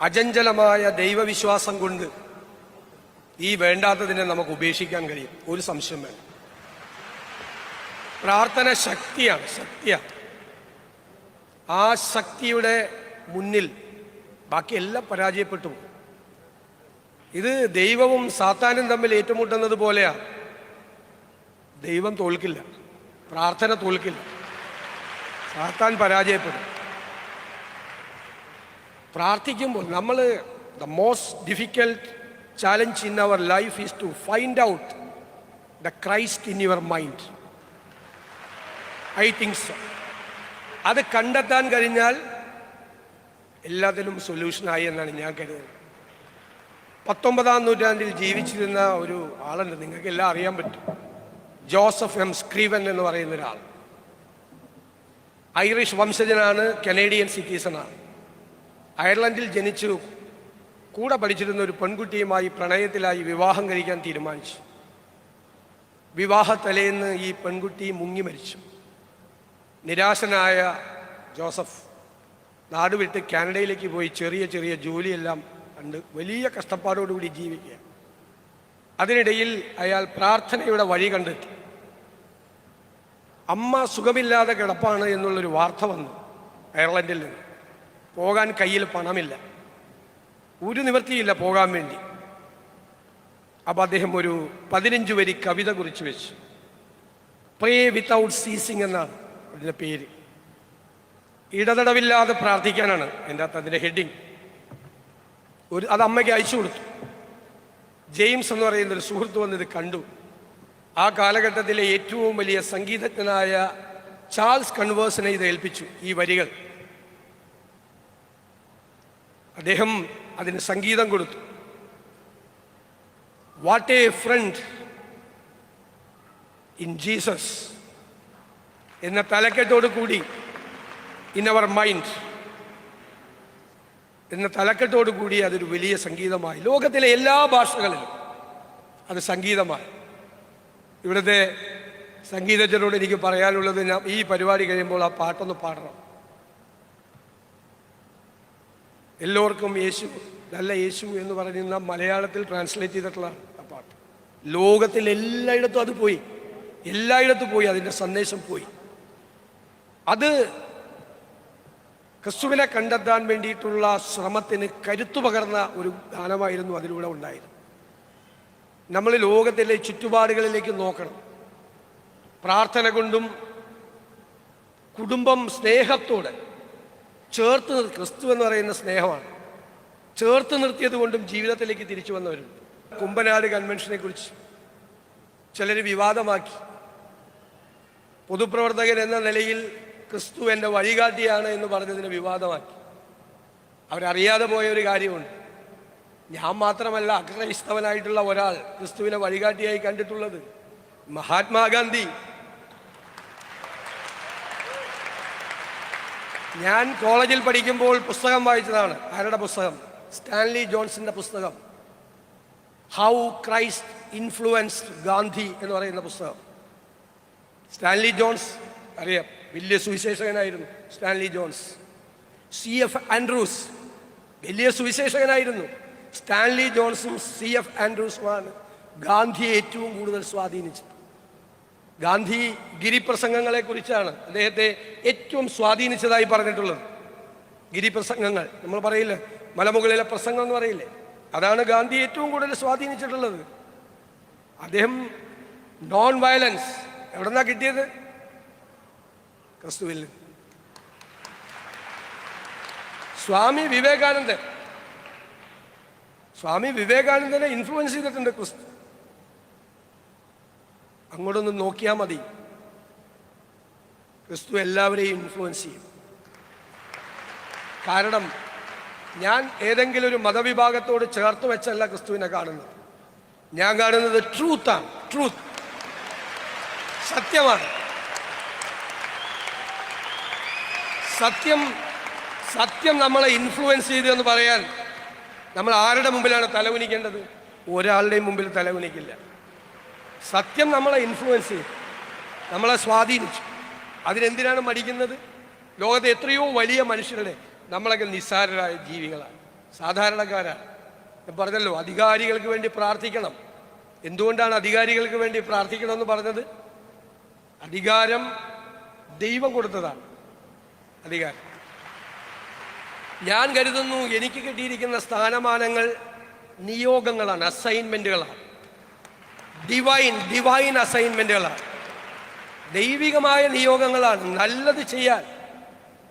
അചഞ്ചലമായ ദൈവവിശ്വാസം കൊണ്ട് ഈ വേണ്ടാത്തതിനെ നമുക്ക് ഉപേക്ഷിക്കാൻ കഴിയും. ഒരു സംശയം വേണം പ്രാർത്ഥന ശക്തിയാണ് ശക്തിയാണ്. ആ ശക്തിയുടെ മുന്നിൽ ബാക്കി എല്ലാം പരാജയപ്പെട്ടു ഇത് ദൈവവും സാത്താനും തമ്മിൽ ഏറ്റുമുട്ടുന്നത് പോലെയാണ് ദൈവം തോൽക്കില്ല. പ്രാർത്ഥന തോൽക്കില്ല. സാത്താൻ പരാജയപ്പെടും. പ്രാർത്ഥിക്കുമ്പോൾ നമ്മൾ the most difficult challenge in our life is to find out the Christ in your mind I think so അത് കണ്ടെത്താൻ കഴിഞ്ഞാൽ എല്ലാത്തിനും സൊല്യൂഷനായി എന്നാണ് ഞാൻ കരുതുന്നത്. പത്തൊമ്പതാം നൂറ്റാണ്ടിൽ ജീവിച്ചിരുന്ന ഒരു ആളുണ്ട്. നിങ്ങൾക്ക് എല്ലാം അറിയാൻ പറ്റും. Joseph M. സ്ക്രീവൻ എന്ന് പറയുന്ന ഒരാൾ. ഐറിഷ് വംശജനാണ് കനേഡിയൻ സിറ്റിസണാണ് അയർലൻഡിൽ ജനിച്ചു കൂടെ പഠിച്ചിരുന്ന ഒരു പെൺകുട്ടിയുമായി പ്രണയത്തിലായി വിവാഹം കഴിക്കാൻ തീരുമാനിച്ചു. വിവാഹ തലേന്ന് ഈ പെൺകുട്ടി മുങ്ങി മരിച്ചു. നിരാശനായ ജോസഫ് നാടുവിട്ട് കാനഡയിലേക്ക് പോയി ചെറിയ ചെറിയ ജോലിയെല്ലാം കണ്ട് വലിയ കഷ്ടപ്പാടോടുകൂടി ജീവിക്കുക അതിനിടയിൽ അയാൾ പ്രാർത്ഥനയുടെ വഴി കണ്ടെത്തി. അമ്മ സുഖമില്ലാതെ കിടപ്പാണ് എന്നുള്ളൊരു വാർത്ത വന്നു അയർലൻഡിൽ നിന്ന്. പോകാൻ കയ്യിൽ പണമില്ല. ഒരു നിവൃത്തിയില്ല പോകാൻ വേണ്ടി. അപ്പം അദ്ദേഹം ഒരു പതിനഞ്ച് വരി കവിത കുറിച്ച് വെച്ചു. പ്രേ വിത്തൗട്ട് സീസിങ് എന്നാണ് അതിന്റെ പേര്. ഇടതടവില്ലാതെ പ്രാർത്ഥിക്കാനാണ് എന്റെ അകത്ത് അതിന്റെ ഹെഡിങ് ഒരു അത് അമ്മയ്ക്ക് അയച്ചു കൊടുത്തു. ജെയിംസ് എന്ന് പറയുന്ന ഒരു സുഹൃത്ത് വന്നിത് കണ്ടു. ആ കാലഘട്ടത്തിലെ ഏറ്റവും വലിയ സംഗീതജ്ഞനായ ചാൾസ് കൺവേഴ്സിനെ ഇത് ഏൽപ്പിച്ചു ഈ വരികൾ. അദ്ദേഹം അതിന് സംഗീതം കൊടുത്തു. What a friend in Jesus എന്ന തലക്കെട്ടോട് കൂടി ഇൻ അവർ മൈൻഡ് എന്ന തലക്കെട്ടോട് കൂടി അതൊരു വലിയ സംഗീതമായി. ലോകത്തിലെ എല്ലാ ഭാഷകളിലും അത് സംഗീതമായി. ഇവിടുത്തെ സംഗീതജ്ഞരോട് എനിക്ക് പറയാനുള്ളത് ഞാൻ ഈ പരിപാടി കഴിയുമ്പോൾ ആ പാട്ടൊന്ന് പാടണം. എല്ലാവർക്കും യേശു നല്ല യേശു എന്ന് പറയുന്ന മലയാളത്തിൽ ട്രാൻസ്ലേറ്റ് ചെയ്തിട്ടുള്ള ആ പാട്ട്. ലോകത്തിൽ എല്ലായിടത്തും അത് പോയി. എല്ലായിടത്തും പോയി അതിന്റെ സന്ദേശം പോയി. അത് ക്രിസ്തുവിനെ കണ്ടെത്താൻ വേണ്ടിയിട്ടുള്ള ശ്രമത്തിന് കരുത്തു പകർന്ന ഒരു ഗാനമായിരുന്നു അതിലൂടെ ഉണ്ടായത്. നമ്മൾ ലോകത്തിലെ ചുറ്റുപാടുകളിലേക്ക് നോക്കണം. പ്രാർത്ഥന കൊണ്ടും കുടുംബം സ്നേഹത്തോടെ ചേർത്ത് നിർ ക്രിസ്തു എന്ന് പറയുന്ന സ്നേഹമാണ്. ചേർത്ത് നിർത്തിയത് കൊണ്ടും ജീവിതത്തിലേക്ക് തിരിച്ചു വന്നവരുണ്ട്. കുമ്പനാട് കൺവെൻഷനെ കുറിച്ച് ചിലർ വിവാദമാക്കി. പൊതുപ്രവർത്തകൻ എന്ന നിലയിൽ ക്രിസ്തു എന്റെ വഴികാട്ടിയാണ് എന്ന് പറഞ്ഞതിന് വിവാദമാക്കി. അവരറിയാതെ പോയ ഒരു കാര്യമുണ്ട്. ഞാൻ മാത്രമല്ല അക്രൈസ്തവനായിട്ടുള്ള ഒരാൾ ക്രിസ്തുവിനെ വഴികാട്ടിയായി കണ്ടിട്ടുള്ളത് മഹാത്മാഗാന്ധി. ഞാൻ കോളേജിൽ പഠിക്കുമ്പോൾ പുസ്തകം വായിച്ചതാണ്. ആരുടെ പുസ്തകം? സ്റ്റാൻലി ജോൺസിന്റെ പുസ്തകം. ഹൗ ക്രൈസ്റ്റ് ഇൻഫ്ലുവൻസ്ഡ് ഗാന്ധി എന്ന് പറയുന്ന പുസ്തകം. സ്റ്റാൻലി ജോൺസ് അറിയാം വലിയ സുവിശേഷകനായിരുന്നു Stanley Jones. C F Andrews വലിയ സുവിശേഷകനായിരുന്നു. സ്റ്റാൻലി ജോൺസും സി എഫ് ആൻഡ്രൂസുമാണ് ഗാന്ധിയെ ഏറ്റവും കൂടുതൽ സ്വാധീനിച്ചത്. ഗാന്ധി ഗിരിപ്രസംഗങ്ങളെ കുറിച്ചാണ് അദ്ദേഹത്തെ ഏറ്റവും സ്വാധീനിച്ചതായി പറഞ്ഞിട്ടുള്ളത്. ഗിരിപ്രസംഗങ്ങൾ നമ്മൾ പറയില്ലേ? മലമുകളിലെ പ്രസംഗം എന്ന് പറയില്ലേ? അതാണ് ഗാന്ധി ഏറ്റവും കൂടുതൽ സ്വാധീനിച്ചിട്ടുള്ളത്. അദ്ദേഹം നോൺ വയലൻസ് എവിടെന്നാ കിട്ടിയത്? ക്രിസ്തുവിൽ. സ്വാമി വിവേകാനന്ദൻ. സ്വാമി വിവേകാനന്ദനെ ഇൻഫ്ലുവൻസ് ചെയ്തിട്ടുണ്ട് ക്രിസ്തു അങ്ങോട്ടൊന്ന് നോക്കിയാൽ മതി. ക്രിസ്തു എല്ലാവരെയും ഇൻഫ്ലുവൻസ് ചെയ്യും. കാരണം ഞാൻ ഏതെങ്കിലും ഒരു മതവിഭാഗത്തോട് ചേർത്ത് വെച്ചല്ല ക്രിസ്തുവിനെ കാണുന്നത്. ഞാൻ കാണുന്നത് ട്രൂത്താണ് ട്രൂത്ത് സത്യമാണ്. സത്യം സത്യം നമ്മളെ ഇൻഫ്ലുവൻസ് ചെയ്തു എന്ന് പറയാൻ നമ്മൾ ആരുടെ മുമ്പിലാണ് തലകുനിക്കേണ്ടത്? ഒരാളുടെയും മുമ്പിൽ തലകുനിക്കില്ല. സത്യം നമ്മളെ ഇൻഫ്ലുവൻസ് ചെയ്തു നമ്മളെ സ്വാധീനിച്ചു. അതിനെന്തിനാണ് മടിക്കുന്നത്? ലോകത്തെ എത്രയോ വലിയ മനുഷ്യരുടെ നമ്മളൊക്കെ നിസ്സാരരായ ജീവികളാണ്. സാധാരണക്കാരാണ്. ഞാൻ പറഞ്ഞല്ലോ അധികാരികൾക്ക് വേണ്ടി പ്രാർത്ഥിക്കണം. എന്തുകൊണ്ടാണ് അധികാരികൾക്ക് വേണ്ടി പ്രാർത്ഥിക്കണമെന്ന് പറഞ്ഞത്? അധികാരം ദൈവം കൊടുത്തതാണ്. അധികാരം. ഞാൻ കരുതുന്നു എനിക്ക് കിട്ടിയിരിക്കുന്ന സ്ഥാനമാനങ്ങൾ നിയോഗങ്ങളാണ് അസൈൻമെന്റുകളാണ് ഡിവൈൻ ഡിവൈൻ അസൈൻമെന്റുകളാണ് ദൈവികമായ നിയോഗങ്ങളാണ്. നല്ലത് ചെയ്യാൻ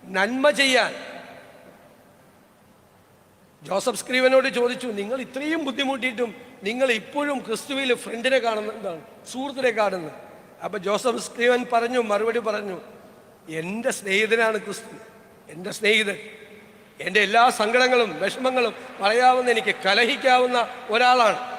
നന്മ ചെയ്യാൻ. ജോസഫ് സ്ക്രീവനോട് ചോദിച്ചു നിങ്ങൾ ഇത്രയും ബുദ്ധിമുട്ടിയിട്ടും നിങ്ങൾ ഇപ്പോഴും ക്രിസ്തുവിൽ ഫ്രണ്ടിനെ കാണുന്നതാണ് സുഹൃത്തിനെ കാണുന്നത് അപ്പൊ ജോസഫ് സ്ക്രീവൻ പറഞ്ഞു മറുപടി പറഞ്ഞു എന്റെ സ്നേഹിതനാണ് ക്രിസ്തു. എന്റെ സ്നേഹിതൻ. എന്റെ എല്ലാ സങ്കടങ്ങളും വിഷമങ്ങളും പറയാവുന്ന എനിക്ക് കലഹിക്കാവുന്ന ഒരാളാണ്.